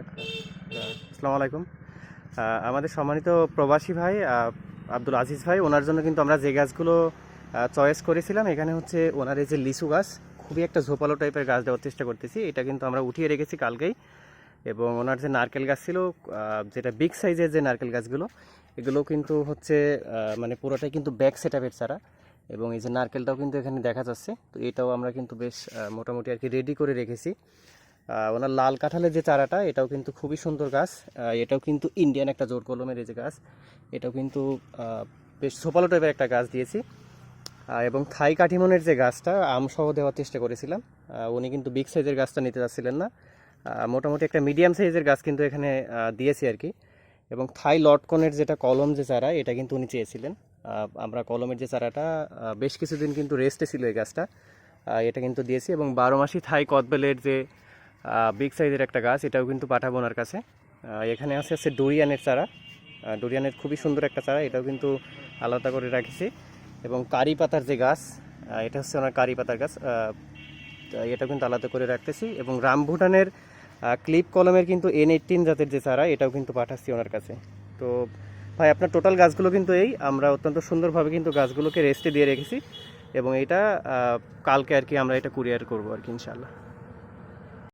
আসসালামু আলাইকুম। আমাদের সম্মানিত প্রবাসী ভাই আব্দুল আজিজ ভাই, ওনার জন্য কিন্তু আমরা যে গাছগুলো চয়েস করেছিলাম, এখানে হচ্ছে ওনার এই যে লিচু গাছ, খুবই একটা ঝোপালো টাইপের গাছ দেওয়ার চেষ্টা করতেছি। এটা কিন্তু আমরা উঠিয়ে রেখেছি কালকেই। এবং ওনার যে নারকেল গাছ ছিল যেটা বিগ সাইজের যে নারকেল গাছগুলো, এগুলো কিন্তু হচ্ছে মানে পুরোটাই কিন্তু ব্যাক সেট আপের চারা। এবং এই যে নারকেলটাও কিন্তু এখানে দেখা যাচ্ছে। তো এটাও আমরা কিন্তু বেশ মোটামুটি আর কি রেডি করে রেখেছি। ওনার লাল কাঁঠালের যে চারাটা, এটাও কিন্তু খুবই সুন্দর গাছ। এটাও কিন্তু ইন্ডিয়ান একটা জোর কলমের এই যে গাছ। এটাও কিন্তু বেশ সোপালো টাইপের একটা গাছ দিয়েছি। এবং থাই কাঠিমনের যে গাছটা, আমসহ দেওয়ার চেষ্টা করেছিলাম। উনি কিন্তু বিগ সাইজের গাছটা নিতে চাচ্ছিলেন না। মোটামুটি একটা মিডিয়াম সাইজের গাছ কিন্তু এখানে দিয়েছি আর কি। এবং থাই লটকনের যেটা কলম যে চারা, এটা কিন্তু উনি চেয়েছিলেন। আমরা কলমের যে চারাটা বেশ কিছুদিন কিন্তু রেস্টে ছিল এই গাছটা। এটা কিন্তু দিয়েছি এবং বারো মাসি থাই কদবেলের যে বিগ সাইজের একটা গাছ, এটাও কিন্তু পাঠাবো ওনার কাছে। এখানে আছে আছে ডোরিয়ানের চারা। ডোরিয়ানের খুবই সুন্দর একটা চারা, এটাও কিন্তু আলাদা করে রাখেছি। এবং কারি পাতার যে গাছ এটা হচ্ছে ওনার কারি পাতার গাছ এটাও কিন্তু আলাদা করে রাখতেছি। এবং রামভুটানের ক্লিপ কলমের কিন্তু এন এইটিন জাতের যে চারা, এটাও কিন্তু পাঠাচ্ছি ওনার কাছে। তো ভাই, আপনার টোটাল গাছগুলো কিন্তু এই, আমরা অত্যন্ত সুন্দরভাবে কিন্তু গাছগুলোকে রেস্টে দিয়ে রেখেছি। এবং এটা কালকে আর কি আমরা এটা কুরিয়ার করব আর কি ইনশাল্লাহ